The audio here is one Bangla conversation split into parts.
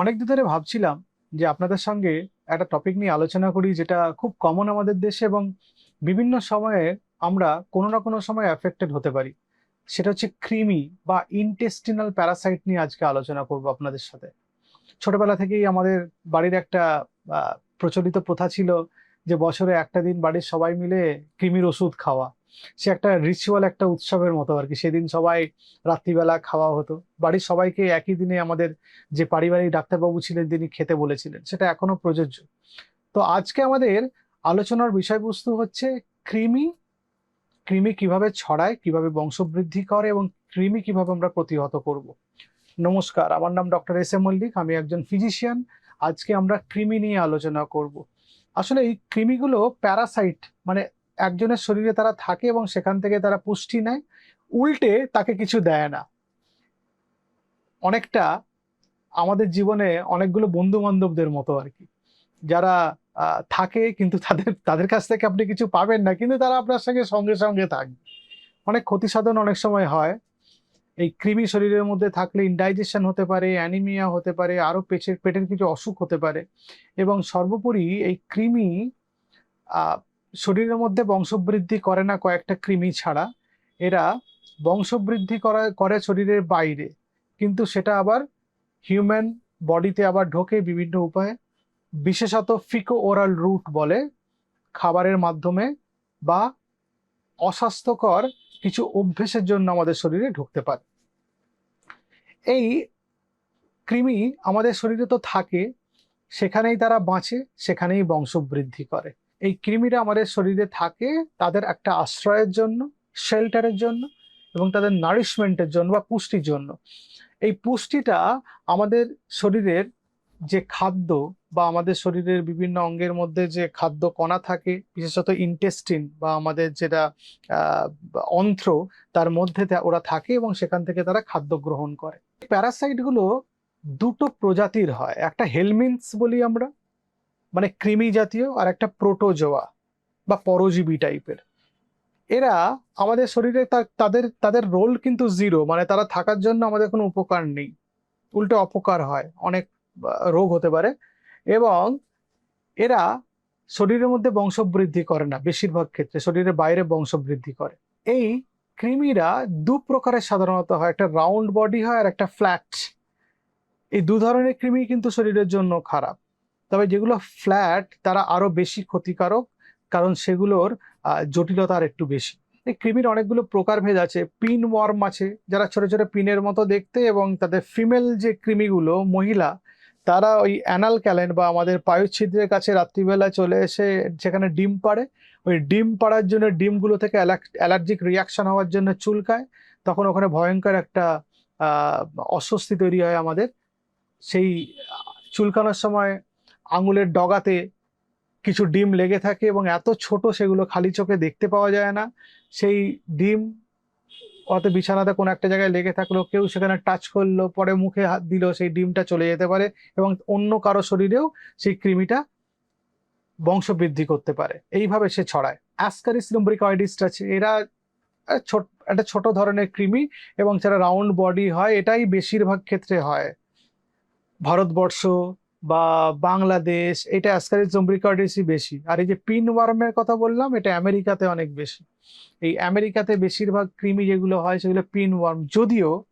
অনেকদিন ধরে ভাবছিলাম যে আপনাদের সঙ্গে একটা টপিক নিয়ে আলোচনা করি যেটা খুব কমন আমাদের দেশে এবং বিভিন্ন সময়ে আমরা কোনো না কোনো সময় অ্যাফেক্টেড হতে পারি। সেটা হচ্ছে ক্রিমি বা ইনটেস্টিনাল প্যারাসাইট নিয়ে আজকে আলোচনা করব আপনাদের সাথে। ছোটবেলা থেকেই আমাদের বাড়ির একটা প্রচলিত প্রথা ছিল যে বছরে একটা দিন বাড়ির সবাই মিলে কৃমির ওষুধ খাওয়া। সে একটা রিচুয়াল একটা উৎসবের মতো আর কি। সেদিন সবাই রাত্রিবেলা খাওয়া হতো। বাড়ির সবাইকে একই দিনে আমাদের যে পারিবারিক ডাক্তারবাবু ছিলেন, তিনি খেতে বলেছিলেন। সেটা এখনও প্রযোজ্য। তো আজকে আমাদের আলোচনার বিষয়বস্তু হচ্ছে কৃমি কৃমি কীভাবে ছড়ায়, কীভাবে বংশবৃদ্ধি করে এবং কৃমি কীভাবে আমরা প্রতিহত করব। নমস্কার, আমার নাম ডক্টর এস এম মল্লিক, আমি একজন ফিজিশিয়ান আজকে আমরা কৃমি নিয়ে আলোচনা করব। আসলে এই কৃমিগুলো প্যারাসাইট মানে একজনের শরীরে তারা থাকে এবং সেখান থেকে তারা পুষ্টি নেয়, উল্টে তাকে কিছু দেয় না। অনেকটা আমাদের জীবনে অনেকগুলো বন্ধু বান্ধবদের মতো আর কি। যারা থাকে কিন্তু তাদের তাদের কাছ থেকে আপনি কিছু পাবেন না, কিন্তু তারা আপনার সঙ্গে সঙ্গে সঙ্গে থাকবে অনেক ক্ষতি সাধন অনেক সময় হয়। এই কৃমি শরীরের মধ্যে থাকলে ইনডাইজেশন হতে পারে অ্যানিমিয়া হতে পারে আরও পেটের পেটের কিছু অসুখ হতে পারে। এবং সর্বোপরি এই কৃমি শরীরের মধ্যে বংশবৃদ্ধি করে না কয়েকটা কৃমি ছাড়া, এরা বংশবৃদ্ধি করা, করে শরীরের বাইরে। কিন্তু সেটা আবার হিউম্যান বডিতে আবার ঢোকে বিভিন্ন উপায়ে। বিশেষত ফিকো ওরাল রুট বলে খাবারের মাধ্যমে বা অস্বাস্থ্যকর কিছু অভ্যেসের জন্য আমাদের শরীরে ঢুকতে পারে। এই কৃমি আমাদের শরীরে তো থাকে, সেখানেই তারা বাঁচে, সেখানেই বংশবৃদ্ধি করে। এই কৃমিরা আমাদের শরীরে থাকে তাদের একটা আশ্রয়ের জন্য শেল্টারের জন্য এবং তাদের নারিশমেন্টের জন্য বা পুষ্টির জন্য। এই পুষ্টিটা আমাদের শরীরের যে খাদ্য বা আমাদের শরীরের বিভিন্ন অঙ্গের মধ্যে যে খাদ্য কণা থাকে, বিশেষত ইন্টেস্টিন বা আমাদের যেটা অন্ত্র, তার মধ্যে ওরা থাকে এবং সেখান থেকে তারা খাদ্য গ্রহণ করে। প্যারাসাইটগুলো দুটো প্রজাতির হয়, একটা হেলমিন্স বলি আমরা মানে কৃমি জাতীয় আর একটা প্রোটোজোয়া বা পরজীবী টাইপের। এরা আমাদের শরীরে তাদের তাদের রোল কিন্তু জিরো মানে তারা থাকার জন্য আমাদের কোনো উপকার নেই। উল্টো অপকার হয়, অনেক রোগ হতে পারে। এবং এরা শরীরের মধ্যে বংশবৃদ্ধি করে না, বেশিরভাগ ক্ষেত্রে, শরীরের বাইরে বংশবৃদ্ধি করে। এই কৃমিরা দু প্রকারের সাধারণত হয়, একটা রাউন্ড বডি হয় আর একটা ফ্ল্যাট এই দু ধরনের কৃমি কিন্তু শরীরের জন্য খারাপ। তবে যেগুলো ফ্ল্যাট তারা আরও বেশি ক্ষতিকারক, কারণ সেগুলোর জটিলতা আর একটু বেশি। এই কৃমির অনেকগুলো প্রকারভেদ আছে। পিন ওয়ার্ম আছে, যারা ছোট ছোট পিনের মতো দেখতে এবং তাদের ফিমেল যে কৃমিগুলো, মহিলা, তারা ওই অ্যানাল ক্যালেন বা আমাদের পায়ুচ্ছিদ্রের কাছে রাত্রিবেলা চলে এসে সেখানে ডিম পাড়ে। ওই ডিম পাড়ার জন্য ডিমগুলো থেকে অ্যালার্জিক রিয়াকশন হওয়ার জন্য চুলকায়। তখন ওখানে ভয়ঙ্কর একটা অস্বস্তি তৈরি হয় আমাদের। সেই চুলকানোর সময় আঙুলের ডগাতে কিছু ডিম লেগে থাকে এবং এত ছোট সেগুলো খালি চোখে দেখতে পাওয়া যায় না। সেই ডিম হয়তো বিছানাতে কোনো একটা জায়গায় লেগে থাকল কেউ সেখানে টাচ করল, পরে মুখে হাত দিল, সেই ডিমটা চলে যেতে পারে এবং অন্য কারও শরীরেও সেই কৃমিটা বংশবৃদ্ধি করতে পারে। এইভাবে সে ছড়ায়। অ্যাসকারিস লুম্ব্রিকয়েডিস আছে এরা ছোট একটা ছোট ধরনের কৃমি এবং যারা রাউন্ড বডি হয়, এটাই বেশিরভাগ ক্ষেত্রে হয়। ভারতবর্ষ বা বাংলাদেশ, এটা অ্যাসকারিস জম্ব্রিকয়েডিসই বেশি। আর এই যে পিন ওয়ার্মের কথা বললাম, এটা আমেরিকাতে অনেক বেশি। এই আমেরিকাতে বেশিরভাগ কৃমি যেগুলো হয়, সেগুলো পিন ওয়ার্ম যদিও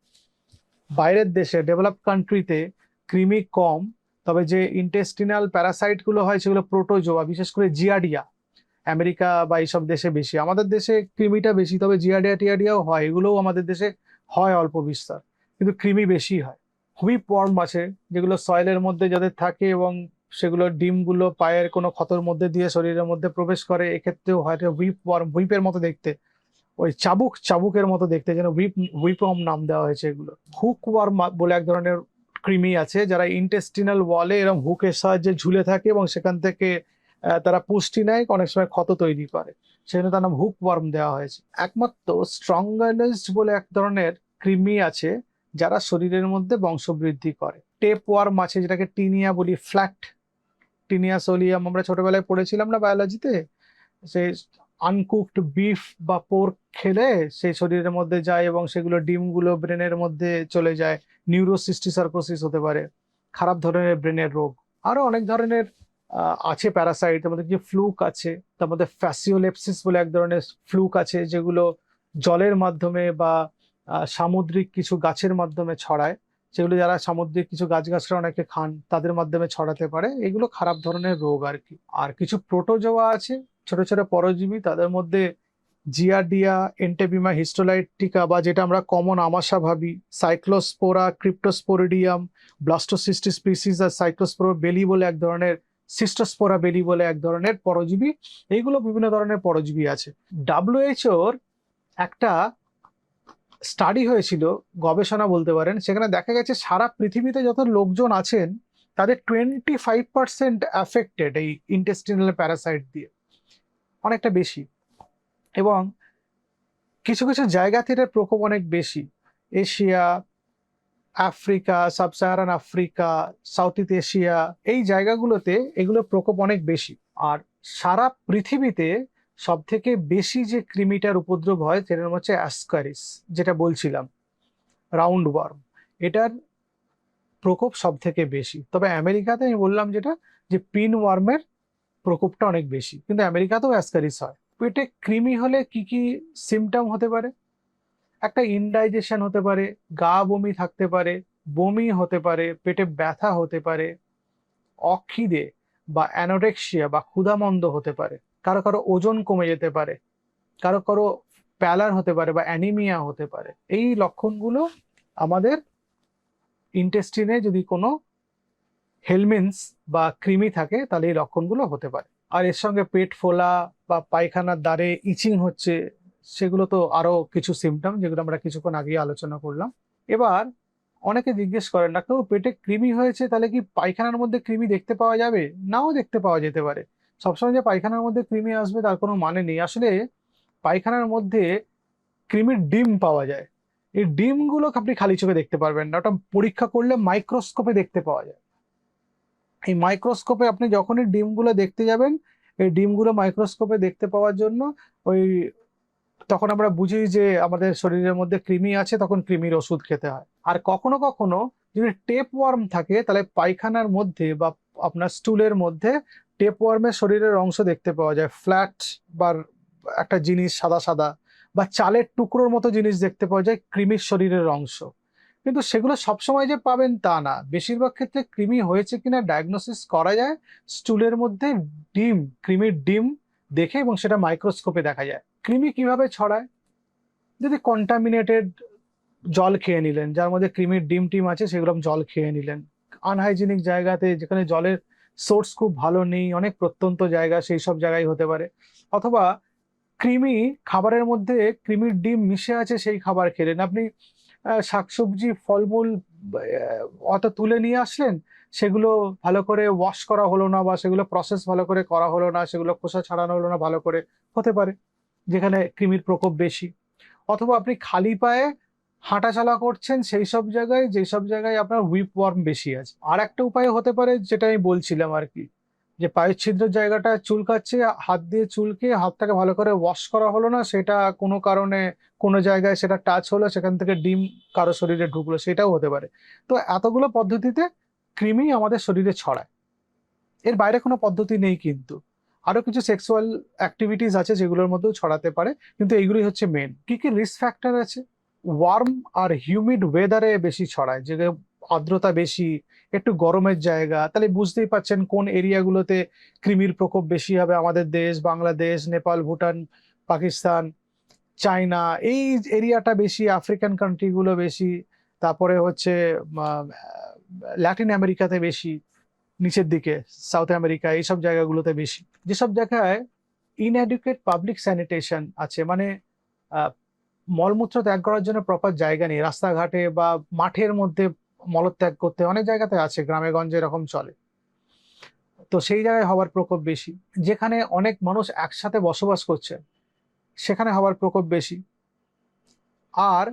বাইরের দেশে ডেভেলপ কান্ট্রিতে কৃমি কম, তবে যে ইন্টেস্টিনাল প্যারাসাইটগুলো হয়, সেগুলো প্রোটোজোয়া বিশেষ করে জিয়াডিয়া আমেরিকা বা এইসব দেশে বেশি। আমাদের দেশে কৃমিটা বেশি, তবে জিয়াডিয়া টিয়াডিয়াও হয়, এগুলোও আমাদের দেশে হয় অল্প বিস্তার। কিন্তু কৃমি বেশি হয়। হুইপ ওয়ার্ম আছে যেগুলো সয়েলের মধ্যে যাদের থাকে এবং সেগুলো ডিমগুলো পায়ের কোনো ক্ষতর মধ্যে দিয়ে শরীরের মধ্যে প্রবেশ করে, এক্ষেত্রেও হয়তো হুইপ ওয়ার্ম, হুইপের মতো দেখতে। ওই চাবুক, চাবুকের মতো দেখতে, যেন হুইপ হুইপ ওয়ার্ম নাম দেওয়া হয়েছে এগুলো। হুক ওয়ার্ম বলে এক ধরনের কৃমি আছে, যারা ইন্টেস্টিনাল ওয়ালে এরকম হুকের সাহায্যে ঝুলে থাকে এবং সেখান থেকে তারা পুষ্টি নেয়, অনেক সময় ক্ষত তৈরি করে। সেজন্য তার নাম হুক ওয়ার্ম দেওয়া হয়েছে। একমাত্র স্ট্রঙ্গানেস্ট বলে এক ধরনের কৃমি আছে যারা শরীরের মধ্যে বংশবৃদ্ধি করে। টেপ ওয়ার্ম আছে যেটাকে টিনিয়া বলি ফ্ল্যাট টিনিয়া সোলিয়াম আমরা ছোটবেলায় পড়েছিলাম না বায়োলজিতে সে আনকুকড বিফ বা পোর্ক খেলে সেই শরীরের মধ্যে যায় এবং সেগুলো ডিমগুলো ব্রেনের মধ্যে চলে যায়। নিউরোসিস্টি সার্কোসিস হতে পারে, খারাপ ধরনের ব্রেনের রোগ। আরও অনেক ধরনের আছে প্যারাসাইট তার মধ্যে যে ফ্লুক আছে, তার মধ্যে ফ্যাসিওলেপসিস বলে এক ধরনের ফ্লুক আছে যেগুলো জলের মাধ্যমে বা সামুদ্রিক কিছু গাছের মাধ্যমে ছড়ায়। সেগুলো যারা সামুদ্রিক কিছু গাছগাছরা অনেকে খান, তাদের মাধ্যমে ছড়াতে পারে। এগুলো খারাপ ধরনের রোগ আর কি। আর কিছু প্রোটোজোয়া আছে, ছোট ছোট পরজীবী, তাদের মধ্যে জিয়াডিয়া এন্টেবিমা, হিস্টোলাইটিকা বা যেটা আমরা কমন আমাশা ভাবি, সাইক্লোস্পোরা, ক্রিপ্টোস্পোরিডিয়াম ব্লাস্টোসিস্টি স্পিসিস আর সাইক্লোস্পোরা বেলি বলে এক ধরনের, সিস্টোস্পোরা বেলি বলে এক ধরনের পরজীবী। এইগুলো বিভিন্ন ধরনের পরজীবী আছে। ডাব্লিউএইচওর একটা স্টাডি হয়েছিল, গবেষণা বলতে পারেন, সেখানে দেখা গেছে সারা পৃথিবীতে যত লোকজন আছেন, তাদের টোয়েন্টি ফাইভ পার্সেন্ট অ্যাফেক্টেড এই ইন্টেস্টিনাল প্যারাসাইট দিয়ে, অনেকটা বেশি। এবং কিছু কিছু জায়গা থেকে প্রকোপ অনেক বেশি, Asia, Africa sub Saharan Africa South East Asia, এই জায়গাগুলোতে এগুলোর প্রকোপ অনেক বেশি। আর সারা পৃথিবীতে সব থেকে বেশি যে ক্রিমিটার উপদ্রব হয়, সেটার নাম হচ্ছে অ্যাসকারিস, যেটা বলছিলাম, রাউন্ড ওয়ার্ম। এটার প্রকোপ সব থেকে বেশি। তবে আমেরিকাতে আমি বললাম যেটা, যে পিন ওয়ার্মের প্রকোপটা অনেক বেশি, কিন্তু আমেরিকাতেও অ্যাসকারিস হয়। পেটে কৃমি হলে কি কি সিমটম হতে পারে? একটা ইনডাইজেশন হতে পারে, গা বমি থাকতে পারে, বমি হতে পারে, পেটে ব্যথা হতে পারে অক্ষিদে বা অ্যানোরেক্সিয়া বা ক্ষুধামন্দ হতে পারে। কারও কারও ওজন কমে যেতে পারে, কারও কারও প্যালার হতে পারে বা অ্যানিমিয়া হতে পারে। এই লক্ষণগুলো আমাদের ইন্টেস্টিনে যদি কোনো হেলমেন্স বা কৃমি থাকে, তাহলে এই লক্ষণগুলো হতে পারে। আর এর সঙ্গে পেট ফোলা বা পায়খানার দ্বারে ইচিং হচ্ছে, সেগুলো তো আরও কিছু সিমটম যেগুলো আমরা কিছুক্ষণ আগে আলোচনা করলাম। এবার অনেকে জিজ্ঞেস করেন, ডাক্তারবাবু, পেটে কৃমি হয়েছে, তাহলে কি পায়খানার মধ্যে কৃমি দেখতে পাওয়া যাবে? নাও দেখতে পাওয়া যেতে পারে। সবসময় যে পায়খানার মধ্যে কৃমি আসবে তার কোনো মানে নেই। আসলে পায়খানার মধ্যে কৃমির ডিম পাওয়া যায়। এই ডিমগুলো আপনি খালি চোখে দেখতে পারবেন না। ওটা পরীক্ষা করলে মাইক্রোস্কোপে দেখতে পাওয়া যায়। এই মাইক্রোস্কোপে আপনি যখনই ডিমগুলো দেখতে যাবেন, এই ডিমগুলো মাইক্রোস্কোপে দেখতে পাওয়ার জন্য ওই তখন আমরা বুঝি যে আমাদের শরীরের মধ্যে কৃমি আছে, তখন কৃমির ওষুধ খেতে হয়। আর কখনো কখনো যদি টেপ ওয়ার্ম থাকে, তাহলে পায়খানার মধ্যে বা আপনার স্টুলের মধ্যে টেপ ওয়ার্মের শরীরের অংশ দেখতে পাওয়া যায়। ফ্ল্যাট বা একটা জিনিস সাদা সাদা বা চালের টুকরোর মতো জিনিস দেখতে পাওয়া যায় কৃমির শরীরের অংশ। কিন্তু সেগুলো সবসময় যে পাবেন তা না। বেশিরভাগ ক্ষেত্রে কৃমি হয়েছে কিনা ডায়াগনোসিস করা যায়। স্টুলের মধ্যে ডিম, কৃমির ডিম দেখে এবং সেটা মাইক্রোস্কোপে দেখা যায়। কৃমি কীভাবে ছড়ায়? যদি কন্টামিনেটেড জল খেয়ে নিলেন, যার মধ্যে কৃমির ডিম টিম আছে সেগুলো জল খেয়ে নিলেন। আনহাইজিনিক জায়গাতে যেখানে জলের সোর্স খুব ভালো নেই, অনেক প্রত্যন্ত জায়গা, সেই সব জায়গায় হতে পারে। অথবা কৃমি খাবারের মধ্যে কৃমির ডিম মিশে আছে সেই খাবার খেলেন আপনি শাকসবজি, ফলমূল অত তুলে নিয়ে আসলেন, সেগুলো ভালো করে ওয়াশ করা হলো না বা সেগুলো প্রসেস ভালো করে করা হলো না, সেগুলো খোসা ছাড়ানো হলো না, ভালো করে, হতে পারে, যেখানে কৃমির প্রকোপ বেশি। অথবা আপনি খালি পায়ে হাঁটাচলা করছেন সেই সব জায়গায়, যেই সব জায়গায় আপনার হুইপ ওয়ার্ম বেশি আছে। আর একটা উপায় হতে পারে যেটা আমি বলছিলাম আর কি, যে পায়ের ছিদ্রের জায়গাটা চুলকাচ্ছে, হাত দিয়ে চুলকে হাতটাকে ভালো করে ওয়াশ করা হলো না, সেটা কোনো কারণে কোনো জায়গায় সেটা টাচ হলো, সেখান থেকে ডিম কারও শরীরে ঢুকলো, সেটাও হতে পারে। তো এতগুলো পদ্ধতিতে কৃমি আমাদের শরীরে ছড়ায়। এর বাইরে কোনো পদ্ধতি নেই কিন্তু। আরও কিছু সেক্সুয়াল অ্যাক্টিভিটিস আছে যেগুলোর মধ্যেও ছড়াতে পারে, কিন্তু এইগুলোই হচ্ছে মেন কি কি রিস্ক ফ্যাক্টর আছে? ওয়ার্ম আর হিউমিড ওয়েদারে বেশি ছড়ায়, যে আর্দ্রতা বেশি, একটু গরমের জায়গা, তাহলে বুঝতেই পাচ্ছেন কোন এরিয়াগুলোতে কৃমির প্রকোপ বেশি হবে আমাদের দেশ, বাংলাদেশ, নেপাল, ভুটান, পাকিস্তান, চায়না, এই এরিয়াটা বেশি আফ্রিকান কান্ট্রিগুলো বেশি, তারপরে হচ্ছে ল্যাটিন আমেরিকাতে বেশি, নিচের দিকে সাউথ আমেরিকা এইসব জায়গাগুলোতে বেশি। যেসব জায়গায় ইনএডুকেট পাবলিক স্যানিটেশন আছে মানে মলমূত্র ত্যাগ করার জন্য প্রপার জায়গা নেই। রাস্তাঘাটে বা মাঠের মধ্যে মলত্যাগ করতে অনেক জায়গাতে আছে, গ্রামে গঞ্জে এরকম চলে। তো সেই জায়গায় হওয়ার প্রকোপ বেশি। যেখানে অনেক মানুষ একসাথে বসবাস করছে, সেখানে হওয়ার প্রকোপ বেশি। আর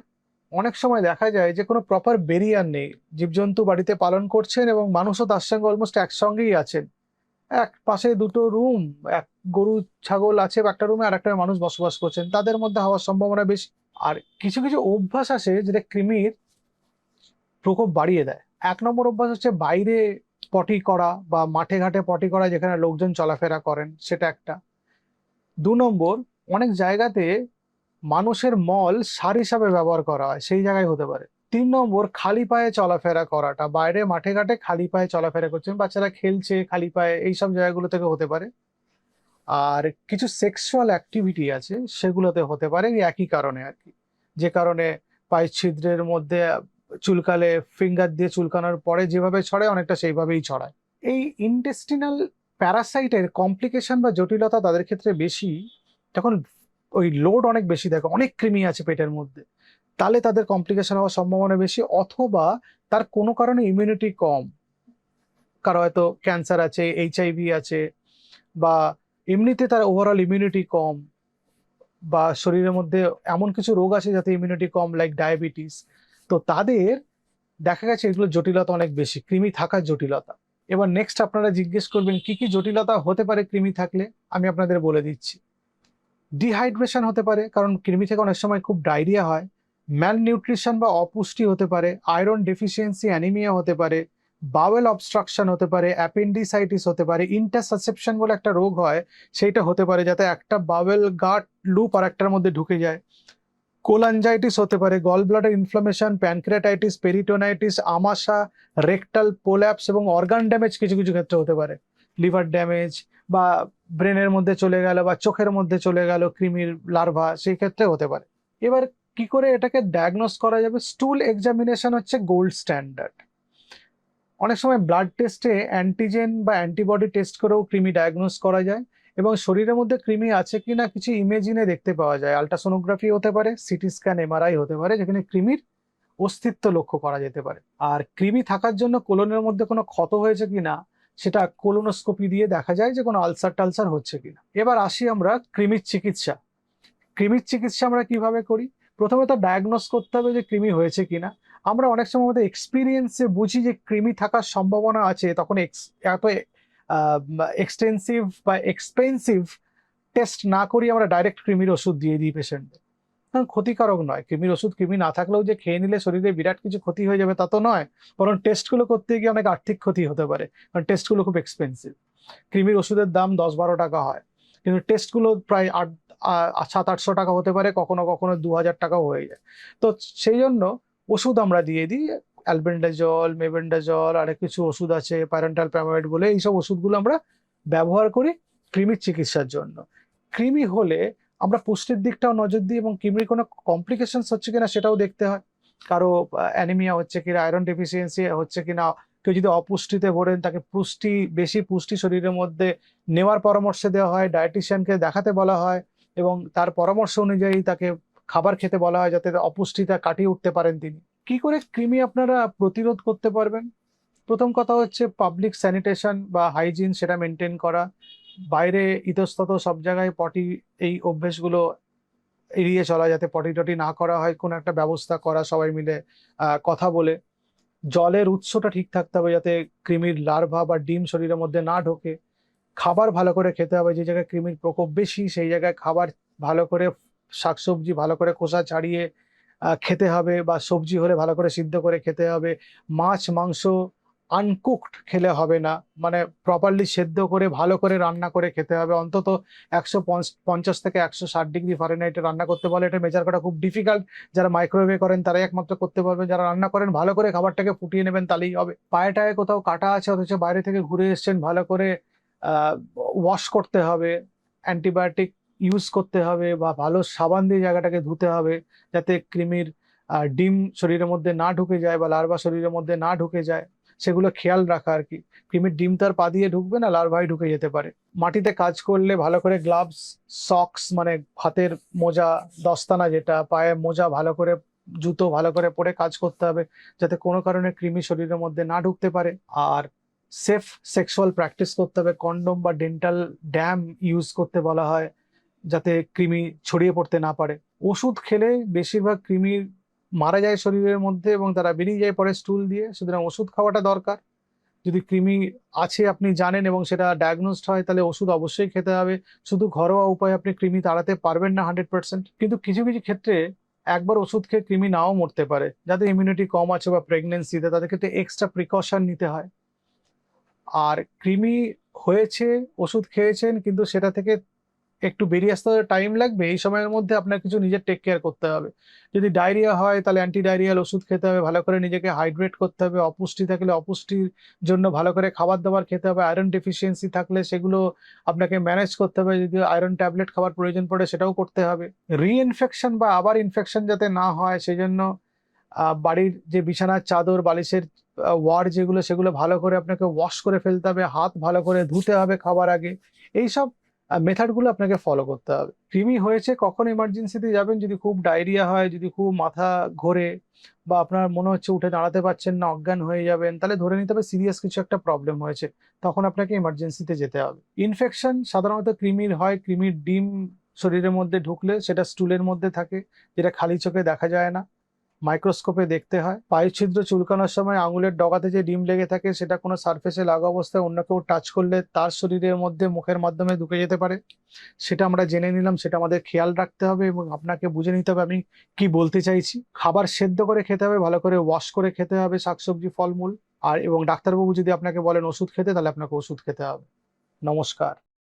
অনেক সময় দেখা যায় যে কোনো প্রপার বেরিয়ার নেই। জীবজন্তু বাড়িতে পালন করছেন এবং মানুষও তার সঙ্গে অলমোস্ট একসঙ্গেই আছেন। এক পাশে দুটো রুম এক গরু, ছাগল আছে, একটা রুমে আর একটা মানুষ বসবাস করছেন। তাদের মধ্যে হওয়ার সম্ভাবনা বেশি। আর কিছু কিছু অভ্যাস আছে যেটা কৃমির প্রকোপ বাড়িয়ে দেয়। এক নম্বর অভ্যাস হচ্ছে বাইরে পটি করা বা মাঠে ঘাটে পটি করা যেখানে লোকজন চলাফেরা করেন, সেটা একটা। দু নম্বর, অনেক জায়গাতে মানুষের মল সার হিসাবে ব্যবহার করা হয়, সেই জায়গায় হতে পারে। তিন নম্বর, খালি পায়ে চলাফেরা করাটা, বাইরে মাঠে ঘাটে খালি পায়ে চলাফেরা করছেন, বাচ্চারা খেলছে খালি পায়ে, এইসব জায়গাগুলো থেকে হতে পারে। আর কিছু সেক্সুয়াল অ্যাক্টিভিটি আছে, সেগুলোতে হতে পারে একই কারণে আর কি। যে কারণে পায়ের ছিদ্রের মধ্যে চুলকালে ফিঙ্গার দিয়ে চুলকানোর পরে যেভাবে ছড়ায়, অনেকটা সেইভাবেই ছড়ায়। এই ইন্টেস্টিনাল প্যারাসাইটের কমপ্লিকেশন বা জটিলতা তাদের ক্ষেত্রে বেশি। যখন ওই লোড অনেক বেশি থাকে অনেক কৃমি আছে পেটের মধ্যে, তাহলে তাদের কমপ্লিকেশন হওয়ার সম্ভাবনা বেশি অথবা তার কোনো কারণে ইমিউনিটি কম। কারও হয়তো ক্যান্সার আছে এইচআইভি আছে, বা এমনিতে তার ওভারঅল ইমিউনিটি কম বা শরীরের মধ্যে এমন কিছু রোগ আছে যাতে ইমিউনিটি কম লাইক ডায়াবেটিস তো তাদের দেখা গেছে এগুলো জটিলতা অনেক বেশি, কৃমি থাকার জটিলতা। এবার নেক্সট আপনারা জিজ্ঞেস করবেন, কি কি জটিলতা হতে পারে কৃমি থাকলে? আমি আপনাদের বলে দিচ্ছি। ডিহাইড্রেশন হতে পারে, কারণ কৃমি থেকে অনেক সময় খুব ডায়রিয়া হয়। ম্যাল নিউট্রিশন বা অপুষ্টি হতে পারে। আয়রন ডেফিসিয়েন্সি অ্যানিমিয়া হতে পারে। বাওয়েল অবস্ট্রাকশন হতে পারে অ্যাপেন্ডিসাইটিস হতে পারে ইন্টারসাসেপশন বলে একটা রোগ হয়, সেইটা হতে পারে যাতে একটা বাওয়েল গাট লুপ আর একটার মধ্যে ঢুকে যায়। কোলাঞ্জাইটিস হতে পারে gall bladder inflammation pancreatitis peritonitis আমাশা rectal prolapse এবং অর্গান ড্যামেজ কিছু কিছু ক্ষেত্রে হতে পারে। লিভার ড্যামেজ বা ব্রেনের মধ্যে চলে গেল বা চোখের মধ্যে চলে গেল কৃমির লার্ভা সেই ক্ষেত্রে হতে পারে। এবার কি করে এটাকে ডায়াগনোস করা যাবে? স্টুল এক্সামিনেশন হচ্ছে গোল্ড স্ট্যান্ডার্ড অনেক সময় ব্লাড টেস্টে অ্যান্টিজেন বা অ্যান্টিবডি টেস্ট করেও কৃমি ডায়াগনোস করা যায় এবং শরীরের মধ্যে কৃমি আছে কি না কিছু ইমেজিনে দেখতে পাওয়া যায়। আলট্রাসোনোগ্রাফি হতে পারে সিটি স্ক্যান এমআরআই হতে পারে, যেখানে কৃমির অস্তিত্ব লক্ষ্য করা যেতে পারে। আর কৃমি থাকার জন্য কোলনের মধ্যে কোনো ক্ষত হয়েছে কিনা, সেটা কোলোনোস্কোপি দিয়ে দেখা যায় যে কোনো আলসার টালসার হচ্ছে কিনা। এবার আসি আমরা কৃমির চিকিৎসা। কৃমির চিকিৎসা আমরা কীভাবে করি? প্রথমে তো ডায়াগনোস করতে হবে যে কৃমি হয়েছে কিনা। আমরা অনেক সময় আমাদের এক্সপিরিয়েন্সে বুঝি যে কৃমি থাকার সম্ভাবনা আছে, তখন এত এক্সটেন্সিভ বা এক্সপেন্সিভ টেস্ট না করি আমরা ডাইরেক্ট কৃমির ওষুধ দিয়ে দিই পেশেন্টদের কারণ ক্ষতিকারক নয়, কৃমির ওষুধ কৃমি না থাকলেও যে খেয়ে নিলে শরীরে বিরাট কিছু ক্ষতি হয়ে যাবে তা তো নয়, বরং টেস্টগুলো করতে গিয়ে অনেক আর্থিক ক্ষতি হতে পারে, কারণ টেস্টগুলো খুব এক্সপেন্সিভ কৃমির ওষুধের দাম দশ বারো টাকা হয়, কিন্তু টেস্টগুলো প্রায় আট সাত আটশো টাকা হতে পারে, কখনো কখনো দু হাজার টাকাও হয়ে যায়। তো সেই জন্য ওষুধ আমরা দিয়ে দিই অ্যালবেন্ডাজল মেবেন্ডাজল আরেক কিছু ওষুধ আছে প্যারেন্টাল প্যামাইড বলে, এইসব ওষুধগুলো আমরা ব্যবহার করি কৃমির চিকিৎসার জন্য। কৃমি হলে আমরা পুষ্টির দিকটাও নজর দিই এবং কৃমির কোনো কমপ্লিকেশনস হচ্ছে কিনা সেটাও দেখতে হয়। কারও অ্যানিমিয়া হচ্ছে কিনা আয়রন ডেফিসিয়েন্সি হচ্ছে কিনা, কেউ যদি অপুষ্টিতে ভরেন তাকে পুষ্টি, বেশি পুষ্টি শরীরের মধ্যে নেওয়ার পরামর্শ দেওয়া হয় ডায়েটিশিয়ানকে দেখাতে বলা হয় এবং তার পরামর্শ অনুযায়ী তাকে খাবার খেতে বলা হয় যাতে অপুষ্টিটা কাটিয়ে উঠতে পারেন তিনি। কি করে কৃমি আপনারা প্রতিরোধ করতে পারবেন? প্রথম কথা হচ্ছে পাবলিক স্যানিটেশন বা হাইজিন সেটা মেনটেন করা। বাইরে ইতস্তত সব জায়গায় পটি এই অভ্যেসগুলো এড়িয়ে চলা যাতে পটি টটি না করা হয়, কোনো একটা ব্যবস্থা করা সবাই মিলে কথা বলে। জলের উৎসটা ঠিক থাকতে হবে যাতে কৃমির লার্ভা বা ডিম শরীরের মধ্যে না ঢোকে। খাবার ভালো করে খেতে হবে, যে জায়গায় কৃমির প্রকোপ বেশি সেই জায়গায় খাবার ভালো করে শাকসবজি ভালো করে খোসা ছাড়িয়ে খেতে হবে বা সবজি হলে ভালো করে সিদ্ধ করে খেতে হবে। মাছ, মাংস আনকুকড খেলে হবে না। মানে প্রপারলি সেদ্ধ করে, ভালো করে রান্না করে খেতে হবে। অন্তত একশো পঞ্চাশ থেকে একশো ষাট ডিগ্রি ফারেনহাইটে রান্না করতে পারলে এটা মেজার করা খুব ডিফিকাল্ট যারা মাইক্রোওয়েভে করেন, তারাই একমাত্র করতে পারবেন। যারা রান্না করেন, ভালো করে খাবারটাকে ফুটিয়ে নেবেন তাহলেই হবে। পায়ে টায়ে কোথাও কাটা আছে, অথচ বাইরে থেকে ঘুরে এসছেন, ভালো করে ওয়াশ করতে হবে। অ্যান্টিবায়োটিক ইউজ করতে হবে বা ভালো সাবান দিয়ে জায়গাটাকে ধুতে হবে যাতে কৃমির ডিম শরীরের মধ্যে না ঢুকে যায় বা লার্ভা শরীরের মধ্যে না ঢুকে যায়, সেগুলো খেয়াল রাখা আর কি। কৃমির ডিম তার পা দিয়ে ঢুকবে না লার্ভাই ঢুকে যেতে পারে। মাটিতে কাজ করলে ভালো করে গ্লাভস সক্স মানে হাতের মোজা, দস্তানা যেটা, পায়ে মোজা ভালো করে, জুতো ভালো করে পরে কাজ করতে হবে যাতে কোনো কারণে কৃমি শরীরের মধ্যে না ঢুকতে পারে। আর সেফ সেক্সুয়াল প্র্যাকটিস করতে হবে কন্ডম বা ডেন্টাল ড্যাম ইউজ করতে বলা হয়। যাতে কৃমি ছড়িয়ে পড়তে না পারে। ওষুধ খেলে বেশিরভাগ কৃমি মারা যায় শরীরের মধ্যে এবং তারা বেরিয়ে যায় পরে স্টুল দিয়ে। সুতরাং ওষুধ খাওয়াটা দরকার। যদি কৃমি আছে আপনি জানেন এবং সেটা ডায়াগনোসড হয়, তাহলে ওষুধ অবশ্যই খেতে হবে। শুধু ঘরোয়া উপায়ে আপনি কৃমি তাড়াতে পারবেন না হান্ড্রেড পার্সেন্ট কিন্তু কিছু কিছু ক্ষেত্রে একবার ওষুধ খেয়ে কৃমি নাও মরতে পারে। যাদের ইমিউনিটি কম আছে বা প্রেগনেন্সিতে তাদের ক্ষেত্রে এক্সট্রা প্রিকশন নিতে হয়। আর কৃমি হয়েছে, ওষুধ খেয়েছেন, কিন্তু সেটা থেকে একটু বেরিয়ে আসতে টাইম লাগবে, এই সময়ের মধ্যে আপনার কিছু নিজের টেক কেয়ার করতে হবে। যদি ডায়রিয়া হয় তাহলে অ্যান্টি ডায়রিয়াল ওষুধ খেতে হবে, ভালো করে নিজেকে হাইড্রেট করতে হবে, অপুষ্টি থাকলে অপুষ্টির জন্য ভালো করে খাবার দাবার খেতে হবে আয়রন ডেফিসিয়েন্সি থাকলে সেগুলো আপনাকে ম্যানেজ করতে হবে, যদি আয়রন ট্যাবলেট খাবার প্রয়োজন পড়ে সেটাও করতে হবে। রিইনফেকশন বা আবার ইনফেকশন যাতে না হয় সেই জন্য বাড়ির যে বিছানার চাদর, বালিশের ওয়ার যেগুলো, সেগুলো ভালো করে আপনাকে ওয়াশ করে ফেলতে হবে, হাত ভালো করে ধুতে হবে খাবার আগে। এইসব মেথডগুলো আপনাকে ফলো করতে হবে। কৃমি হয়েছে কখন এমার্জেন্সিতে যাবেন? যদি খুব ডায়রিয়া হয়, যদি খুব মাথা ঘোরে বা আপনার মনে হচ্ছে উঠে দাঁড়াতে পারছেন না, অজ্ঞান হয়ে যাবেন, তাহলে ধরে নিতে হবে সিরিয়াস কিছু একটা প্রবলেম হয়েছে, তখন আপনাকে এমার্জেন্সিতে যেতে হবে। ইনফেকশন সাধারণত কৃমির হয়, কৃমির ডিম শরীরের মধ্যে ঢুকলে সেটা স্টুলের মধ্যে থাকে, যেটা খালি চোখে দেখা যায় না। মাইক্রোস্কোপে দেখতে হয়। পায়ের ছিদ্র চুলকানোর সময় আঙুলের ডগাতে যে ডিম লেগে থাকে, সেটা কোনো সারফেসে লাগা অবস্থায় অন্য কেউ টাচ করলে তার শরীরের মধ্যে মুখের মাধ্যমে ঢুকে যেতে পারে। সেটা আমরা জেনে নিলাম, সেটা আমাদের খেয়াল রাখতে হবে এবং আপনাকে বুঝে নিতে হবে আমি কি বলতে চাইছি। খাবার সেদ্ধ করে খেতে হবে, ভালো করে ওয়াশ করে খেতে হবে, শাকসবজি, ফলমূল, আর এবং ডাক্তারবাবু যদি আপনাকে বলেন ওষুধ খেতে, তাহলে আপনাকে ওষুধ খেতে হবে। নমস্কার।